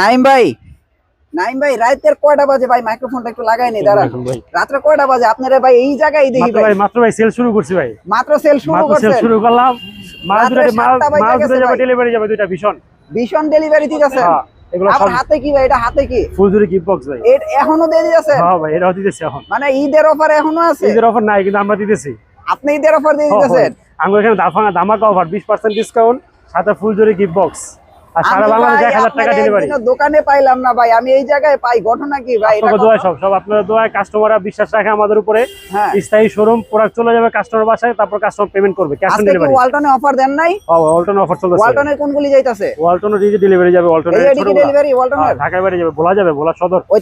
নাইম ভাই নাইম ভাই রাতের কয়টা বাজে ভাই? মাইক্রোফোনটা একটু লাগাই নি দাঁড়ান। রাত্রে কয়টা বাজে? আপনারা ভাই এই জায়গায় দেখি ভাই। মাত্র ভাই সেল শুরু করছি ভাই। মাত্র সেল শুরু মাত্র সেল শুরু করলাম। মাল দুটো মাল মাল দুটো যাবে ডেলিভারি যাবে দুইটা ভীষণ। ভীষণ ডেলিভারি দিতেছেন। হ্যাঁ এগুলো সব হাতে কি ভাই? এটা হাতে কি? ফুলজুরি গিফট বক্স ভাই। এর এখনও দিয়ে দিতেছেন? হ্যাঁ ভাই এটাও দিতেছি এখন। মানে ঈদের অফার এখনও আছে? ঈদের অফার নাই কিন্তু আমরা দিতেছি। আপনি ঈদের অফার দিয়ে হ্যাঁ, দিতেছেন? হ্যাঁ। আমরা এখানে দাফা ধামাকা অফার বিশ পার্সেন্ট ডিসকাউন্ট সাথে ফুলজুরি গিফট বক্স আর সারা এক হাজার টাকা ডেলিভারি দোকানে পাইলাম না ভাই আমি এই জায়গায় পাই ঘটনা কি ভাই? এটা দোয়া সব সব আপনার দোয়ায় কাস্টমাররা বিশ্বাস রাখে আমাদের উপরে। হ্যাঁ। স্থায়ী শোরুম প্রোডাক্ট চলে যাবে কাস্টমার বাসায় তারপর কাস্টমার পেমেন্ট করবে ক্যাশ অন ডেলিভারি ওয়ালটনে অফার দেন নাই? ওয়ালটন অফার কোনগুলি যাইতাছে? ওয়ালটনের ডিজি ডেলিভারি যাবে ডেলিভারি হ্যাঁ, ঢাকায় বাড়ি যাবে সদর। ওই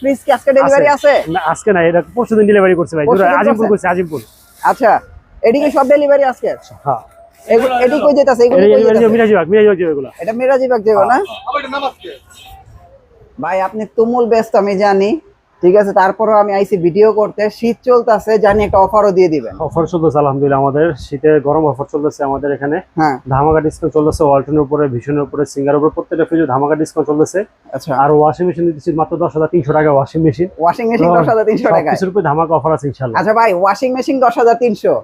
ফ্রিজ কি আজকে ডেলিভারি আছে? না, আজকে না এটা পরশুদিন ডেলিভারি করছে ভাই। আজিমপুর? করছে আজিমপুর। আচ্ছা। এদিকে সব ডেলিভারি আজকে? হ্যাঁ। এগুলো এটি কই যেতাছে এগুলো কই যেতাছে? মিরাজিবাগ মিরাজিবাগ যাবে এগুলো এটা মিরাজি বাগ যাবে না? ভাই আপনি তুমুল ব্যস্ত আমি জানি। ঠিক আছে তারপরও আমি আইসি ভিডিও করতে। শীত চলতেছে জানি একটা অফারও দিয়ে দিবেন। অফার চলতেছে আলহামদুলিল্লাহ আমাদের। শীতে গরম অফার চলতেছে আমাদের এখানে। হ্যাঁ। ধামাকা ডিসকাউন্ট চলতেছে ওয়ালটনের উপরে ভীষণের উপরে সিঙ্গার উপরে প্রত্যেকটা ফ্রিজে ধামাকা ডিসকাউন্ট চলতেছে। আচ্ছা। আর ওয়াশিং মেশিন দিচ্ছি মাত্র দশ হাজার তিনশো টাকা ওয়াশিং মেশিন ওয়াশিং মেশিন দশ হাজার তিনশো টাকা কিছুর উপরে ধামাকা অফার আছে ইনশাল্লাহ আচ্ছা ভাই ওয়াশিং মেশিন দশ হাজার তিনশো।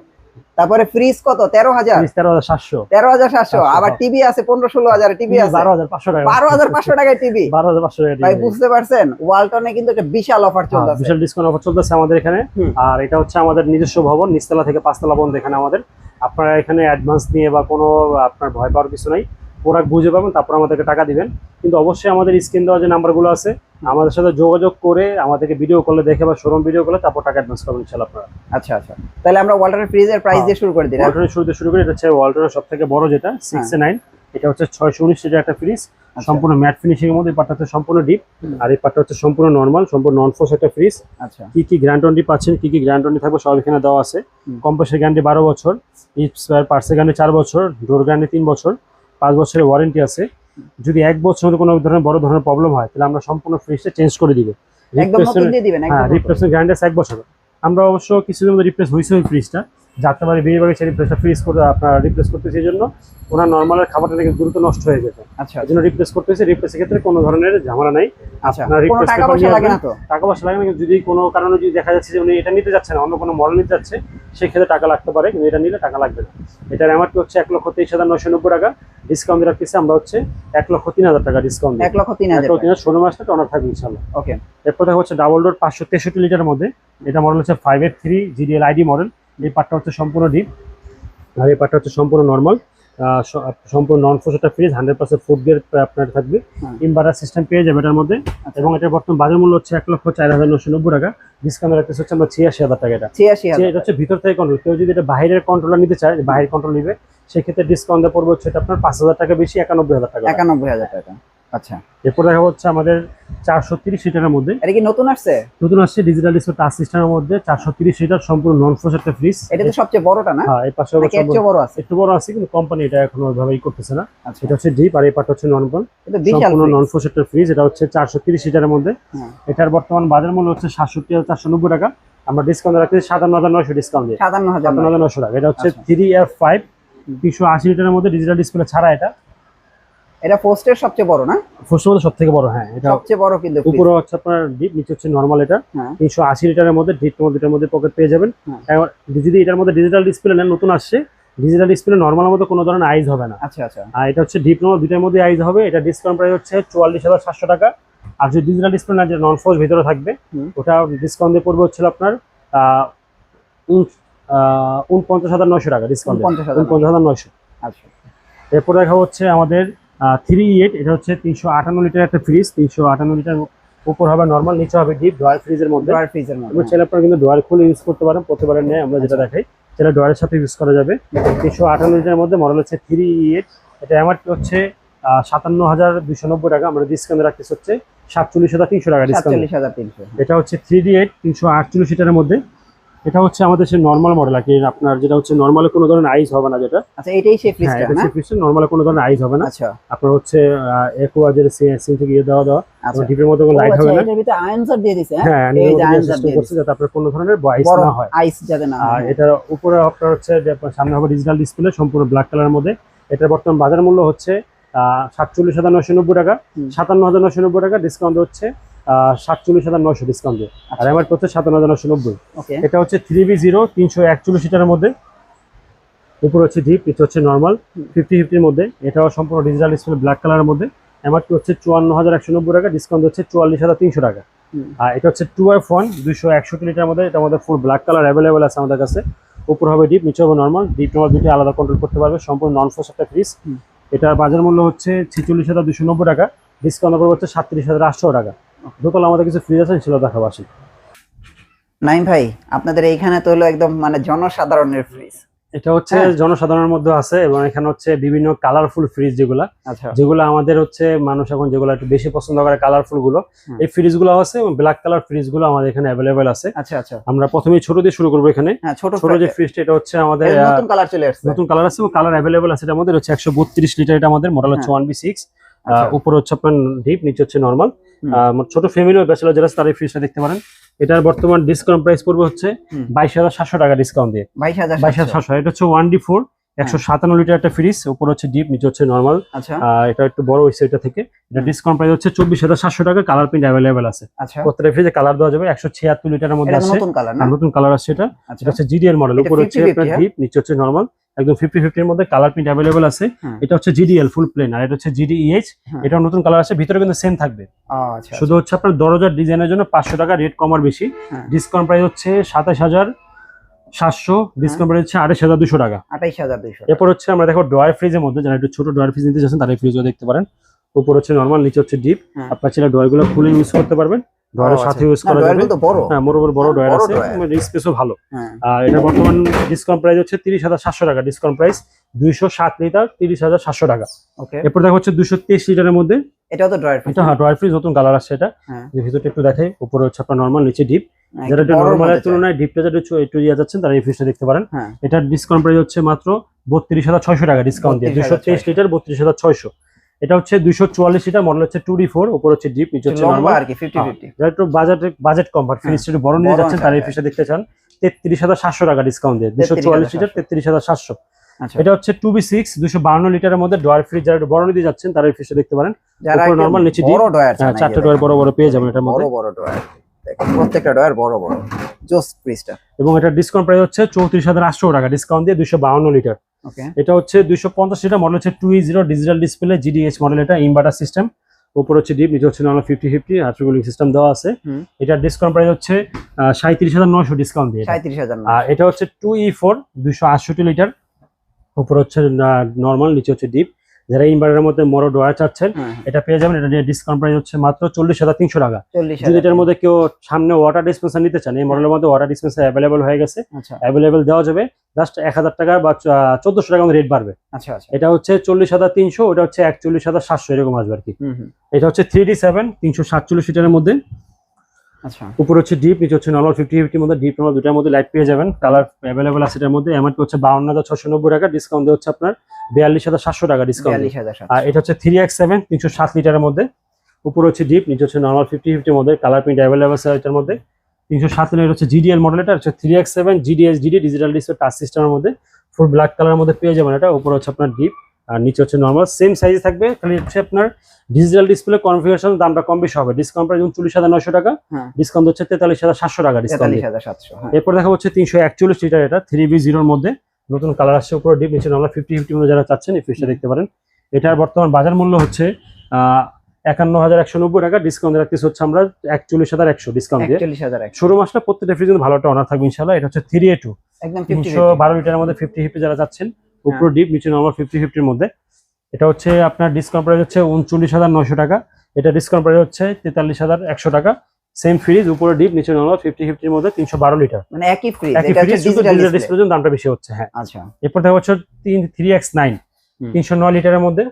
তারপরে ফ্রিজ কত? তেরো হাজার। তেরো হাজার সাতশো। তেরো হাজার সাতশো। আবার হ্যাঁ। টিভি আছে পনেরো ষোলো হাজার টিভি আছে। বারো হাজার পাঁচশো টাকা। বারো হাজার পাঁচশো টাকায় টিভি বারো হাজার পাঁচশো টাকা ভাই বুঝতে পারছেন? ওয়ালটনে কিন্তু একটা বিশাল অফার চলছে বিশাল ডিসকাউন্ট অফার চলতেছে আমাদের এখানে। আর এটা হচ্ছে আমাদের নিজস্ব ভবন নিচতলা থেকে পাঁচতলা পর্যন্ত এখানে আমাদের। আপনারা এখানে অ্যাডভান্স নিয়ে বা কোনো আপনার ভয় পাওয়ার কিছু নাই। প্রোডাক্ট বুঝে পাবেন তারপর আমাদেরকে টাকা দিবেন। কিন্তু অবশ্যই আমাদের স্ক্রিন দেওয়া যে নাম্বারগুলো আছে আমাদের সাথে যোগাযোগ করে আমাদেরকে ভিডিও কলে দেখে বা শোরুম ভিডিও কলে তারপর টাকা অ্যাডভান্স করবেন ইনশাল্লাহ আপনারা। আচ্ছা আচ্ছা। তাহলে আমরা ওয়ালটনের ফ্রিজের প্রাইস হ্যাঁ। দিয়ে শুরু করে দিই? ওয়ালটনের শুরুতে শুরু করি এটা হচ্ছে ওয়ালটনের সব থেকে বড় যেটা সিক্স নাইন এটা হচ্ছে ছয়শো উনিশ লিটার একটা ফ্রিজ আচ্ছা। সম্পূর্ণ ম্যাট ফিনিশিং এর মধ্যে এই পার্টটা হচ্ছে সম্পূর্ণ ডিপ আর এই পার্টটা হচ্ছে সম্পূর্ণ নর্মাল সম্পূর্ণ নন ফোর্স একটা ফ্রিজ আচ্ছা। কি কি গ্যারান্টি পাচ্ছেন কি কি গ্যারান্টি থাকবে সব এখানে দেওয়া আছে। হুম। কম্প্রেসর গ্যারান্টি বারো বছর স্পেয়ার পার্সের গ্যারান্টি চার বছর ডোর গ্যারান্টি তিন বছর। পাঁচ বছরের ওয়ারেন্টি আছে। যদি এক বছর মধ্যে কোনো ধরনের বড় ধরনের প্রবলেম হয় তাহলে আমরা সম্পূর্ণ ফ্রিজটা চেঞ্জ করে দিব। হ্যাঁ রিপ্লেসমেন্ট গ্যারান্টি আছে এক বছর আমরা অবশ্য কিছুদিন মধ্যে রিপ্লেস হয়েছে ওই ফ্রিজটা যাতে পারে বিয়ে বাড়ি সেই রিপ্লেসটা ফ্রিজ করে আপনার রিপ্লেস করতেছে এই জন্য ওনার নর্মালের খাবারটা নাকি দ্রুত নষ্ট হয়ে যেত। আচ্ছা। এই জন্য রিপ্লেস করতেছে রিপ্লেসের ক্ষেত্রে কোনো ধরনের ঝামেলা নাই। আচ্ছা। আপনার replace টাকা পয়সা লাগে না তো। টাকা পয়সা লাগে না কিন্তু যদি কোনো কারণে যদি দেখা যাচ্ছে যে উনি এটা নিতে যাচ্ছে না অন্য কোনো মডেল নিতে যাচ্ছে সেক্ষেত্রে টাকা লাগতে পারে কিন্তু এটা নিলে টাকা লাগবে না। এটার অ্যামাউন্ট হচ্ছে এক লক্ষ তেইশ হাজার নশো নব্বই টাকা। ডিসকাউন্ট রাখতেছি আমরা হচ্ছে এক লক্ষ তিন হাজার টাকা ডিসকাউন্ট এক লক্ষ তিন হাজার তিন হাজার ষোলো মাস থেকে অনার থাকবে ইনশাল্লাহ ওকে এরপর দেখা হচ্ছে ডাবল ডোর পাঁচশো তেষট্টি লিটারের মধ্যে এটা মডেল হচ্ছে five eight three GDL ID model এই পার্টটা হচ্ছে সম্পূর্ণ ডিপ আর এই পার্টটা হচ্ছে সম্পূর্ণ নর্মাল সম্পূর্ণ নন ফোর্স একটা fridge hundred percent food grade আপনার থাকবে। ইনভার্টার সিস্টেম পেয়ে যাবে এটার মধ্যে। আচ্ছা। এবং এটার বর্তমান বাজার মূল্য হচ্ছে এক লক্ষ চার হাজার নশো নব্বই টাকা। ডিসকাউন্ট রাখতেছে হচ্ছে আমরা ছিয়াশি হাজার টাকা এটা। ছিয়াশি এটা হচ্ছে ভিতর থেকে কন্ট্রোল কেউ যদি এটা বাইরের কন্ট্রোলার নিতে চায় বাইরের কন্ট্রোল নিবে সেক্ষেত্রে ডিসকাউন্ট দেওয়া পড়বে হচ্ছে এটা আপনার পাঁচ হাজার টাকা বেশি একানব্বই হাজার টাকা। একানব্বই হাজার টাকা। আচ্ছা। এরপর দেখা হচ্ছে আমাদের চারশো তিরিশ লিটারের মধ্যে। এটা কি নতুন আসছে? নতুন আসছে ডিজিটাল ডিসপ্লে টাচ সিস্টেমের মধ্যে চারশো তিরিশ লিটার সম্পূর্ণ নন ফোর্স একটা ফ্রিজ এটা তো সবচেয়ে বড়টা না? হ্যাঁ এই পাশে নাকি বড় আছে? একটু বড় আছে কিন্তু কোম্পানি এটা এখন ওইভাবে করতেছে না। আচ্ছা। এটা হচ্ছে ডিপ আর এই পার্ট হচ্ছে এটা বিশাল সম্পূর্ণ নন ফোর্স একটা ফ্রিজ এটা হচ্ছে চারশো তিরিশ লিটারের মধ্যে। হ্যাঁ। এটার বর্তমান বাজার মূল্য হচ্ছে সাতষট্টি হাজার চারশো নব্বই টাকা। আমরা ডিসকাউন্ট রাখছি সাতান্ন হাজার নয়শো ডিসকাউন্ট দিয়ে। সাতান্ন হাজার নয়শো। টাকা। এটা হচ্ছে। থ্রি এফ ফাইভ তিনশো আশি লিটারের মধ্যে ডিজিটাল ডিসপ্লে ছাড়া এটা। এটা পোস্টের সবচেয়ে বড় না? ফোর্স মধ্যে সব থেকে বড় হ্যাঁ এটা সবচেয়ে বড় কিন্তু। উপরে হচ্ছে আপনার ডিপ নিচে হচ্ছে নর্মাল এটা। হ্যাঁ। তিনশো আশি লিটারের মধ্যে ডিপ দুটার মধ্যে পকেট পেয়ে যাবেন। হ্যাঁ। এবার যদি এটার মধ্যে ডিজিটাল ডিসপ্লে নেন নতুন আসছে ডিজিটাল ডিসপ্লে নর্মালের মধ্যে কোনো ধরনের আইজ হবে না। আচ্ছা আচ্ছা। আর এটা হচ্ছে ডিপ নর্মাল দুইটার মধ্যে আইজ হবে এটা ডিসকাউন্ট প্রাইস হচ্ছে চুয়াল্লিশ হাজার সাতশো টাকা। আর যদি ডিজিটাল ডিসপ্লে না যে নন ফোর্স ভিতরে থাকবে ওটা ডিসকাউন্ট দিয়ে পড়বে হচ্ছিল আপনার উনপঞ্চাশ হাজার নয়শো টাকা ডিসকাউন্ট উনপঞ্চাশ হাজার নয়শো। আচ্ছা। এরপর দেখা হচ্ছে আমাদের থ্রি এইট এটা হচ্ছে তিনশো আটান্ন লিটার একটা ফ্রিজ তিনশো আটান্ন লিটার উপর হবে নর্মাল নিচে হবে ডিপ ড্রয়ার ফ্রিজের মধ্যে। ড্রয়ার ফ্রিজের মধ্যে। ছেলে আপনারা কিন্তু ড্রয়ার খুলে ইউজ করতে পারেন প্রতিবারের নেই আমরা যেটা দেখাই সেটা ড্রয়ারের সাথে ইউজ করা যাবে। তিনশো আটান্ন লিটারের মধ্যে মডেল হচ্ছে থ্রি এইট এটা এমআরপি হচ্ছে সাতান্ন হাজার দুশো নব্বই টাকা আমরা ডিসকাউন্ট রাখতেছি হচ্ছে সাতচল্লিশ হাজার তিনশো টাকা ডিসকাউন্ট হাজার তিনশো। এটা হচ্ছে থ্রি ডি এইট তিনশো আটচল্লিশ লিটারের মধ্যে। এটা হচ্ছে আমাদের সেই নর্মাল মডেল আর কি আপনার যেটা হচ্ছে নর্মালে কোনো ধরনের আইস হবে না যেটা। আচ্ছা এটাই হ্যাঁ ফ্রিজটা এটা না? সেই ফ্রিজটা নর্মালে কোনো ধরনের আইস হবে না। আচ্ছা। আপনার হচ্ছে একোয়া যে সিন থেকে ইয়ে দেওয়া দেওয়া আচ্ছা। ডিপের মধ্যে কোনো লাইট আচ্ছা, হবে না। এটার ভিতরে আনসার দিয়ে দিছে হ্যাঁ? হ্যাঁ এই যে আনসার দিয়ে করছে যাতে আপনার কোনো ধরনের আইস বড় না হয়। আইস যাতে না আর এটার উপরে আপনার হচ্ছে যে সামনে হবে ডিজিটাল ডিসপ্লে সম্পূর্ণ ব্ল্যাক কালারের মধ্যে। এটার বর্তমান বাজার মূল্য হচ্ছে সাতচল্লিশ হাজার নশো নব্বই টাকা। সাতান্ন হাজার নশো নব্বই টাকা ডিসকাউন্ট হচ্ছে সাতচল্লিশ হাজার নশো ডিসকাউন্ট আর আচ্ছা। এমআর হচ্ছে সাতান্ন হাজার নশো নব্বই। এটা হচ্ছে থ্রি বি জিরো তিনশো একচল্লিশ লিটারের মধ্যে। উপর হচ্ছে ডিপ নিচে হচ্ছে নর্মাল ফিফটি ফিফটির মধ্যে। এটাও সম্পূর্ণ ডিজিটাল ডিসপ্লে ব্ল্যাক কালারের মধ্যে। এমআরপি হচ্ছে চুয়ান্ন হাজার একশো নব্বই টাকা ডিসকাউন্ট হচ্ছে চুয়াল্লিশ হাজার তিনশো টাকা। আর এটা হচ্ছে টু আর ফোন দুইশো একষট্টি লিটার মধ্যে। এটা আমাদের ফুল ব্ল্যাক কালার অ্যাভেলেবেল আছে আমাদের কাছে। উপর হবে ডিপ নিচে হবে নর্মাল ডিপ নর্মাল দুটি আলাদা কন্ট্রোল করতে পারবে। সম্পূর্ণ নন ফোর্স একটা ফ্রিজ এটার বাজার মূল্য হচ্ছে ছেচল্লিশ হাজার দুশো নব্বই টাকা। ডিসকাউন্ট উপর হচ্ছে সাতত্রিশ হাজার আটশো টাকা। দোতলা আমাদের কিছু ফ্রিজ আছে সেগুলো দেখাবো আসি। নাইম ভাই আপনাদের এইখানে তো হলো একদম মানে জনসাধারণের ফ্রিজ এটা হচ্ছে হ্যাঁ। জনসাধারণের মধ্যে আছে এবং এখানে হচ্ছে বিভিন্ন কালারফুল ফ্রিজ যেগুলা। যেগুলো আমাদের হচ্ছে মানুষ এখন যেগুলো একটু বেশি পছন্দ করে কালারফুলগুলো এই ফ্রিজগুলো আছে এবং ব্ল্যাক কালার ফ্রিজগুলো আমাদের এখানে অ্যাভেলেবেল আছে। আচ্ছা আচ্ছা। আমরা প্রথমেই ছোট দিয়ে শুরু করব এখানে। হ্যাঁ ছোট ছোট যে ফ্রিজটা এটা হচ্ছে আমাদের নতুন কালার চলে আসছে। নতুন কালার আছে এবং কালার অ্যাভেলেবেল আছে এটার মধ্যে। হচ্ছে একশো বত্রিশ লিটার এটা আমাদের মডেল হচ্ছে ওয়ান বি সিক্স। উপরে হচ্ছে আপনার ডিপ নিচে হচ্ছে নর্মাল। ছোট ফ্যামিলি ব্যাচেলর যারা তারা ফ্রিজটা দেখতে পারেন। এটার বর্তমান ডিসকাউন্ট প্রাইস পড়বে হচ্ছে। বাইশ হাজার সাতশো টাকা ডিসকাউন্ট দিয়ে। বাইশ হাজার বাইশ হাজার সাতশো। এটা হচ্ছে ওয়ান ডি ফোর একশো সাতান্ন লিটার একটা ফ্রিজ উপর হচ্ছে ডিপ নিচে হচ্ছে নর্মাল আচ্ছা। এটা একটু বড় হয়েছে এটা থেকে। এটা ডিসকাউন্ট প্রাইস হচ্ছে চব্বিশ হাজার সাতশো টাকা কালার প্রিন্ট অ্যাভেলেবেল আছে। আচ্ছা। প্রত্যেকটা ফ্রিজে কালার দেওয়া যাবে একশো ছিয়াত্তর লিটারের মধ্যে আছে। নতুন কালার না? নতুন কালার আছে এটা। আচ্ছা। এটা হচ্ছে জিডিএল মডেল উপর হচ্ছে 50-50 আপনার হ্যাঁ? ডিপ নিচে হচ্ছে নর্মাল একদম ফিফটি ফিফটির মধ্যে কালার প্রিন্ট অ্যাভেলেবল আছে। এটা হচ্ছে জিডিএল ফুল প্লেন আর এটা হচ্ছে জিডিইএইচ হ্যাঁ। এটা নতুন কালার আছে ভিতরে কিন্তু সেম থাকবে। আচ্ছা শুধু হচ্ছে আপনার দরজার ডিজাইনের জন্য পাঁচশো টাকা রেট কমার বেশি। হ্যাঁ। ডিসকাউন্ট প্রাইস হচ্ছে সাতাশ হাজার সাতশো ডিসকাউন্ট প্রাইস হচ্ছে আঠাশ হাজার দুশো টাকা। আঠাইশ হাজার দুইশো এরপর হচ্ছে আমরা দেখো ড্রয়ার ফ্রিজের মধ্যে যারা একটু ছোট ড্রয়ার ফ্রিজ নিতে চাচ্ছেন তারা ফ্রিজও দেখতে পারেন। উপর হচ্ছে নর্মাল নিচে হচ্ছে ডিপ হ্যাঁ। আপনার ছেলে ড্রয়ারগুলো খুলে ইউজ করতে পারবেন। ড্রয়ারের সাথে ইউজ করা যাবে। হ্যাঁ মোর বড় আছে। স্পেসও ভালো। আর এটা বর্তমান ডিসকাউন্ট প্রাইস হচ্ছে তিরিশ হাজার সাতশো টাকা। ডিসকাউন্ট প্রাইস দুইশো সাত লিটার তিরিশ হাজার সাতশো টাকা। এরপর দেখা হচ্ছে দুশো তেইশ লিটারের মধ্যে। এটাও তো ড্রয়ার এটা হ্যাঁ ড্রয়ার ফ্রিজ নতুন কালার আসছে এটা। হ্যাঁ। যে ভিতরটা একটু দেখে উপরে হচ্ছে আপনার নর্মাল নিচে ডিপ হ্যাঁ, নর্মালের তুলনায় ডিপটা যেটা একটু ইয়ে যাচ্ছেন তারা এই ফ্রিজটা দেখতে পারেন। এটার ডিসকাউন্ট প্রাইস হচ্ছে মাত্র বত্রিশ হাজার ছয়শো টাকা ডিসকাউন্ট দিয়ে। দুশো তেইশ লিটার বত্রিশ হাজার ছয়শো। এটা হচ্ছে দুইশো চুয়াল্লিশ লিটার মডেল হচ্ছে টু ডি ফোর উপর হচ্ছে ডিপ নিচে হচ্ছে নর্মাল আর কি ফিফটি ফিফটি একটু বাজেট বাজেট কম বাট ফ্রিজটা একটু বড় নিয়ে যাচ্ছেন তারা এই আকারে। দেখতে চান। তেত্রিশ হাজার সাতশো টাকা ডিসকাউন্ট দিয়ে দুশো চুয়াল্লিশ লিটার তেত্রিশ হাজার সাতশো। আচ্ছা। এটা হচ্ছে টু বি সিক্স দুশো বান্ন লিটারের মধ্যে ডয়ার ফ্রিজ যারা একটু বড় নিতে যাচ্ছেন তারা এই দেখতে পারেন। উপরে নিচে বড় ড্রয়ার হ্যাঁ, চারটে ডয়ার বড় বড় পেয়ে যাবেন এটার মধ্যে। বড় বড় ড্রয়ার প্রত্যেকটা বড় বড়। জোস ফ্রিজটা এবং এটা ডিসকাউন্ট প্রাইস হচ্ছে চৌত্রিশ হাজার আটশো টাকা ডিসকাউন্ট দিয়ে দুশো বাউন্ন লিটার। এটা হচ্ছে দুইশো পঞ্চাশ লিটার মডেল হচ্ছে two zero digital display GDS model এটা ইনভার্টার সিস্টেম উপর হচ্ছে ডিপ নিচে হচ্ছে নর্মাল ফিফটি ফিফটি আর্ট্রিকুলিং সিস্টেম দেওয়া আছে। এটা ডিসকাউন্ট প্রাইস হচ্ছে সাঁত্রিশ হাজার নয়শো ডিসকাউন্ট দিয়ে সাঁত্রিশ হাজার আর এটা হচ্ছে টু ই ফোর দুইশো আটষট্টি লিটার উপর হচ্ছে নর্মাল নিচে হচ্ছে ডিপ যারা ইনভার্টারের মধ্যে বড় ডোয়ার চাচ্ছেন হ্যাঁ এটা পেয়ে যাবেন। এটা নিয়ে ডিসকাউন্ট প্রাইস হচ্ছে মাত্র চল্লিশ হাজার তিনশো টাকা। যদি এটার মধ্যে কেউ সামনে ওয়াটার ডিসপেন্সার নিতে চান এই মডেলের মধ্যে ওয়াটার ডিসপেন্সার অ্যাভেলেবল হয়ে গেছে। আচ্ছা। অ্যাভেলেবল দেওয়া যাবে। জাস্ট এক হাজার টাকা বা চোদ্দশো টাকা রেট বাড়বে। আচ্ছা আচ্ছা। এটা হচ্ছে চল্লিশ হাজার তিনশো ওটা হচ্ছে একচল্লিশ হাজার সাতশো এরকম আসবে আর কি। এটা হচ্ছে থ্রি ডি সেভেন তিনশো সাতচল্লিশ লিটারের মধ্যে। আচ্ছা। উপর হচ্ছে ডিপ নিচে হচ্ছে নর্মাল ফিফটি ফিফটির মধ্যে ডিপ নর্মাল দুটার মধ্যে লাইট পেয়ে যাবেন। কালার অ্যাভেলেবল আছে এটার মধ্যে। এমআরপি হচ্ছে বাউন্ন হাজার ছশো নব্বই টাকা। ডিসকাউন্ট হচ্ছে আপনার বিয়াল্লিশ হাজার সাতশো টাকা ডিসকাউন্ট। আর এটা হচ্ছে থ্রি এক্স সেভেন তিনশো সাত লিটারের মধ্যে। উপর হচ্ছে ডিপ নিচে হচ্ছে নর্মাল ফিফটি ফিফটির মধ্যে। কালার প্রিন্ট অ্যাভেলেবল আছে এটার মধ্যে। তিনশো সাত লিটার হচ্ছে জিডিএল মডেল এটা হচ্ছে three X seven GDS GD digital display touch সিস্টেমের মধ্যে। ফুল ব্ল্যাক কালারের মধ্যে পেয়ে যাবেন এটা। উপর হচ্ছে আপনার ডিপ আর নিচে হচ্ছে নর্মাল সেম সাইজ থাকবে। খালি হচ্ছে আপনার ডিজিটাল ডিসপ্লে কনফিগারেশন দামটা কম বেশি হবে। ডিসকাউন্ট প্রাইস উনচল্লিশ হাজার নশো টাকা হ্যাঁ। ডিসকাউন্ট হচ্ছে তেতাল্লিশ হাজার সাতশো টাকা ডিসকাউন্ট হ্যাঁ। এরপর দেখা হচ্ছে তিনশো একচল্লিশ লিটার এটা থ্রি বি জিরোর মধ্যে। নতুন কালার আসছে উপরে ডিপ নিচে আমরা ফিফটি ফিফটি মধ্যে যারা চাচ্ছেন এই ফ্রিজটা দেখতে পারেন। এটার বর্তমান বাজার মূল্য হচ্ছে একান্ন হাজার একশো নব্বই টাকা। ডিসকাউন্ট রাখতেছে হচ্ছে আমরা একচল্লিশ হাজার একশো ডিসকাউন্ট দিয়ে। শুরু মাসটা প্রত্যেকটা ফ্রিজ ভালো একটা অনার থাকবে ইনশাল্লাহ এটা হচ্ছে থ্রি এ টু তিনশো বারো লিটারের মধ্যে ফিফটি ফিফটি যারা চাচ্ছেন উপর হ্যাঁ। ডিপ নিচে নর্মাল ফিফটি ফিফটির মধ্যে। এটা হচ্ছে আপনার ডিসকাউন্ট প্রাইস হচ্ছে উনচল্লিশ হাজার নশো টাকা। এটা ডিসকাউন্ট প্রাইস হচ্ছে তেতাল্লিশ হাজার একশো টাকা। সেম ফ্রিজ উপরে ডিপ নিচে নর্মাল ফিফটি ফিফটির মধ্যে তিনশো বারো লিটার মানে একই ফ্রিজ এটা হচ্ছে ডিজিটাল ডিসপ্লে জন্য দামটা বেশি হচ্ছে হ্যাঁ। আচ্ছা। এরপর দেখা হচ্ছে তিন থ্রি এক্স নাইন হুম। তিনশো নয় লিটারের মধ্যে।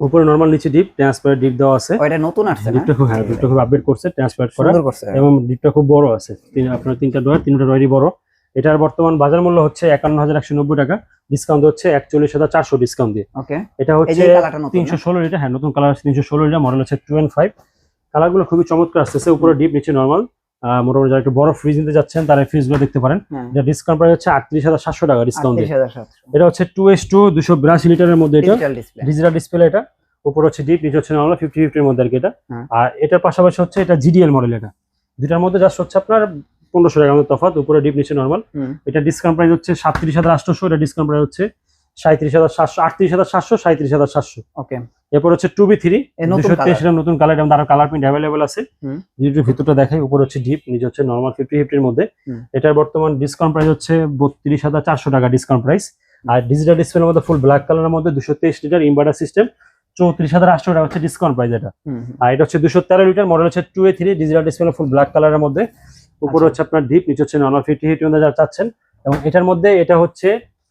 উপরে নরমাল নিচে ডিপ ট্রান্সপার ডিপ দেওয়া আছে। ওইটা নতুন আসছে না? হ্যাঁ ডিপটা খুব আপডেট করছে ট্রান্সপার করা। সুন্দর করছে। এবং ডিপটা খুব বড় আছে। তিন- আপনার তিনটা ডোয়ার তিনটা ডোয়ারই বড়। এটার বর্তমান বাজার মূল্য হচ্ছে একান্ন হাজার একশো নব্বই টাকা। ডিসকাউন্ট হচ্ছে একচল্লিশ হাজার চারশো ডিসকাউন্ট দিয়ে। ওকে এটা হচ্ছে যে কালারটা নতুন তিনশো না? ষোলো লিটার হ্যাঁ নতুন কালার আছে তিনশো ষোলো লিটার মডেল হচ্ছে এন্ড ফাইভ কালারগুলো খুবই চমৎকার আসতেছে উপরে ডিপ নিচে নর্মাল মোটামুটি যারা একটু বড় ফ্রিজ নিতে যাচ্ছেন তারা ফ্রিজগুলো দেখতে পারেন। হ্যাঁ। এটা ডিসকাউন্ট প্রাইস হচ্ছে আটত্রিশ হাজার সাতশো টাকা ডিসকাউন্ট এটা হচ্ছে টু এস টু দুশো বিরাশি লিটারের মধ্যে এটা। ডিজিটাল ডিসপ্লে এটা। উপর হচ্ছে ডিপ নিচে হচ্ছে নর্মাল ফিফটি ফিফটির মধ্যে আর কি এটা। হ্যাঁ। আর এটার পাশাপাশি হচ্ছে এটা জিডিএল মডেল এটা। দুটার মধ্যে জাস্ট হচ্ছে আপনার পনেরোশো টাকার মতো তফাৎ উপরে ডিপ নিচে নর্মাল এটা ডিসকাউন্ট প্রাইস হচ্ছে সাতত্রিশ হাজার আটশোশো এটা ডিসকাউন্ট প্রাইস হচ্ছে সাঁত্রিশ হাজার সাতশো আটত্রিশ হাজার সাতশো সাঁত্রিশ হাজার সাতশো। ওকে। এরপর হচ্ছে টু বি থ্রি দুশো নতুন কালার এবং তার কালার প্রিন্ট অ্যাভেলেবল আছে। যেটির ভিতরটা দেখাই উপর হচ্ছে ডিপ নিচে হচ্ছে নর্মাল ফিফটি ফিফটির মধ্যে। এটার বর্তমান ডিসকাউন্ট প্রাইস হচ্ছে বত্রিশ হাজার চারশো টাকা ডিসকাউন্ট প্রাইস আর ডিজিটাল ডিসপ্লের মধ্যে ফুল ব্ল্যাক কালারের মধ্যে দুশো তেইশ লিটার ইনভার্টার সিস্টেম চৌত্রিশ হাজার আটশো টাকা হচ্ছে ডিসকাউন্ট প্রাইস এটা। আর এটা হচ্ছে দুশো তেরো লিটার মডেল হচ্ছে two A three digital display full black কালারের মধ্যে। উপর আচ্ছা। হচ্ছে আপনার ডিপ নিচে হচ্ছে নর্মাল ফিফটি মধ্যে চাচ্ছেন। এবং এটার মধ্যে এটা হচ্ছে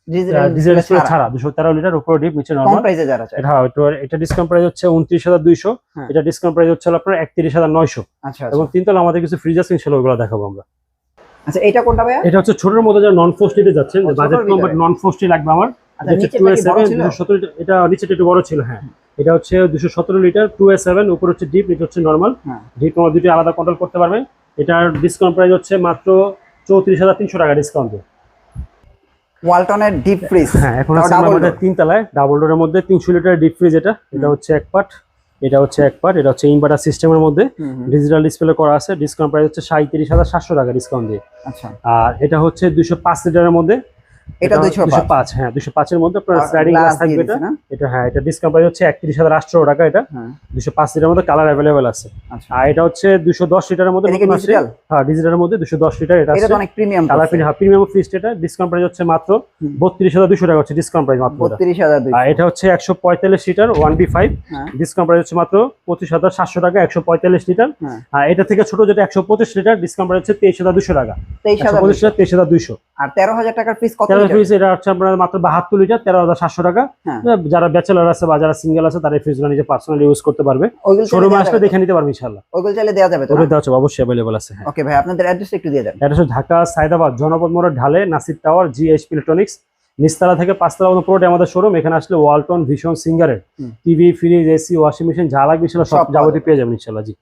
ডিজিটাল ডিজিটাল ডিসপ্লে ডিসপ্লে ছাড়া। ছাড়া দুশো তেরো লিটার উপর ডিপ নিচে নর্মাল প্রাইসে যারা এটা হ্যাঁ, এটা- এটা ডিসকাউন্ট প্রাইস হচ্ছে উনত্রিশ হাজার দুইশো। হ্যাঁ। এটা ডিসকাউন্ট প্রাইস হচ্ছে আপনার একত্রিশ হাজার নয়শো। আচ্ছা এবং আচ্ছা। তিনতলা আমাদের কিছু ফ্রিজ আছে ইনশাল্লাহ ওগুলো দেখাবো আমরা। আচ্ছা এটা কোনটা এটা হচ্ছে ছোটোর মধ্যে যারা নন ফোস্টিতে যাচ্ছেন ও, ছোটোর বাজেট কম বাট নন ফোস্টি লাগবে আমার। এটা নিচে এটা একটু বড় ছিল হ্যাঁ। এটা হচ্ছে দুশো সতেরো লিটার টু এ সেভেন উপর হচ্ছে ডিপ নিচে হচ্ছে নর্মাল হ্যাঁ। ডিপ তোমার দুটি আলাদা কন্ট্রোল করতে পারবে এটার ডিসকাউন্ট প্রাইস হচ্ছে মাত্র চৌত্রিশ হাজার তিনশো টাকা ডিসকাউন্ট ওয়ালটনের ডিপ ফ্রিজ হ্যাঁ এখন আছে আমাদের। তিন তলায় ডাবল ডোরের মধ্যে তিনশো লিটার ডিপ ফ্রিজ এটা। এটা হচ্ছে এক পার্ট এটা হচ্ছে এক পার্ট এটা হচ্ছে ইনভার্টার সিস্টেমের মধ্যে। ডিজিটাল ডিসপ্লে করা আছে। ডিসকাউন্ট প্রাইস হচ্ছে সাঁত্রিশ হাজার সাতশো টাকা ডিসকাউন্ট দিয়ে। আচ্ছা। আর এটা হচ্ছে দুশো পাঁচ লিটারের মধ্যে। এটা দুইশো দুশো পাঁচ হ্যাঁ দুশো পাঁচের মধ্যে আপনার স্লাইডিং গ্লাস গ্লাস থাকবে এটা। এটা হ্যাঁ এটা ডিসকাউন্ট প্রাইস হচ্ছে একত্রিশ হাজার আটশো টাকা এটা। হ্যাঁ। দুশো পাঁচ লিটারের মধ্যে কালার অ্যাভেলেবেল আছে। আর এটা হচ্ছে লিটারের মধ্যে নতুন। হ্যাঁ ডিজিটালের মধ্যে দুশো দশ লিটার এটা এটা আছে তো অনেক premium colour print premium fridge এটা। ডিসকাউন্ট প্রাইস হচ্ছে মাত্র হুম। বত্রিশ হাজার দুশো টাকা হচ্ছে ডিসকাউন্ট প্রাইস মাত্র এটা। বত্রিশ হাজার আর এটা হচ্ছে একশো পঁয়তাল্লিশ লিটার ডিসকাউন্ট প্রাইস হচ্ছে মাত্র পঁচিশ হাজার সাতশো টাকা একশো পঁয়তাল্লিশ লিটার আর এটা থেকে ছোট যেটা একশো পঁচিশ লিটার ডিসকাউন্ট প্রাইস হচ্ছে তেইশ হাজার দুশো টাকা। একশো আর টাকার ফ্রিজ কত লিটার? ফ্রিজ এটা হচ্ছে আপনার মাত্র বাহাত্তর লিটার তেরো হাজার সাতশো টাকা। হ্যাঁ। যারা ব্যাচেলার আছে বা যারা সিঙ্গেল আছে তারা ফ্রিজগুলো নিজে পার্সোনালি ইউজ করতে পারবে। শোরুমে আসলে দেখে নিতে পারবে ইনশাল্লাহ ওইগুলো চাইলে দেওয়া যাবে তো ওটা দেওয়া যাবে, অবশ্যই অ্যাভেলেবল আছে হ্যাঁ। ওকে ভাই আপনাদের অ্যাড্রেস একটু দিয়ে দেন। হচ্ছে ঢাকা সায়দাবাদ জনপদ মোড়ের ঢালে Nasir tower G H electronics নিচতলা থেকে পাঁচতলা পর্যন্ত পুরোটাই আমাদের শোরুম এখানে আসলে ওয়ালটন ভীষণ সিঙ্গারের। TV fridge AC washing machine যা লাগবে সেটা সব সব যাবতীয় পেয়ে যাবেন ইনশাল্লাহ জি।